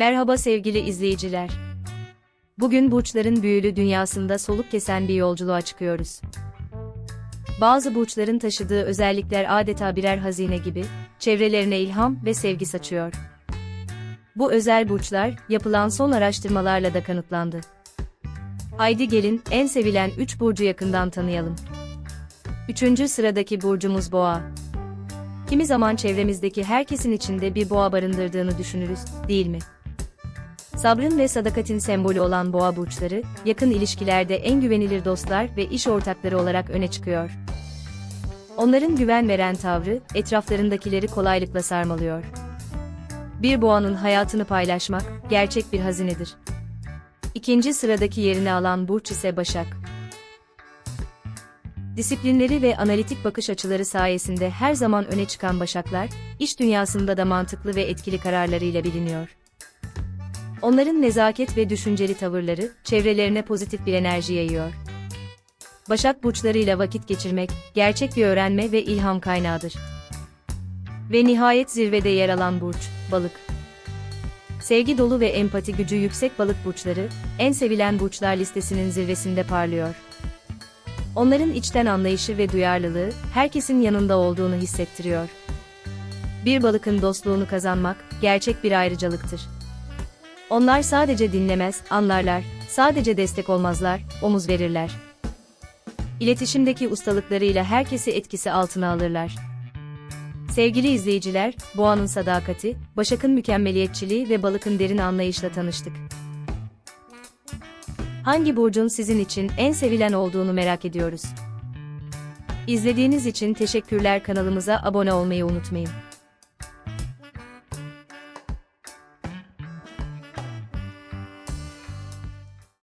Merhaba sevgili izleyiciler. Bugün burçların büyülü dünyasında soluk kesen bir yolculuğa çıkıyoruz. Bazı burçların taşıdığı özellikler adeta birer hazine gibi, çevrelerine ilham ve sevgi saçıyor. Bu özel burçlar, yapılan son araştırmalarla da kanıtlandı. Haydi gelin, en sevilen 3 burcu yakından tanıyalım. Üçüncü sıradaki burcumuz Boğa. Kimi zaman çevremizdeki herkesin içinde bir boğa barındırdığını düşünürüz, değil mi? Sabrın ve sadakatin sembolü olan boğa burçları, yakın ilişkilerde en güvenilir dostlar ve iş ortakları olarak öne çıkıyor. Onların güven veren tavrı, etraflarındakileri kolaylıkla sarmalıyor. Bir boğanın hayatını paylaşmak, gerçek bir hazinedir. İkinci sıradaki yerini alan burç ise Başak. Disiplinleri ve analitik bakış açıları sayesinde her zaman öne çıkan Başaklar, iş dünyasında da mantıklı ve etkili kararlarıyla biliniyor. Onların nezaket ve düşünceli tavırları, çevrelerine pozitif bir enerji yayıyor. Başak burçlarıyla vakit geçirmek, gerçek bir öğrenme ve ilham kaynağıdır. Ve nihayet zirvede yer alan burç, balık. Sevgi dolu ve empati gücü yüksek balık burçları, en sevilen burçlar listesinin zirvesinde parlıyor. Onların içten anlayışı ve duyarlılığı, herkesin yanında olduğunu hissettiriyor. Bir balıkın dostluğunu kazanmak, gerçek bir ayrıcalıktır. Onlar sadece dinlemez, anlarlar, sadece destek olmazlar, omuz verirler. İletişimdeki ustalıklarıyla herkesi etkisi altına alırlar. Sevgili izleyiciler, Boğa'nın sadakati, Başak'ın mükemmeliyetçiliği ve Balık'ın derin anlayışla tanıştık. Hangi burcun sizin için en sevilen olduğunu merak ediyoruz. İzlediğiniz için teşekkürler kanalımıza abone olmayı unutmayın.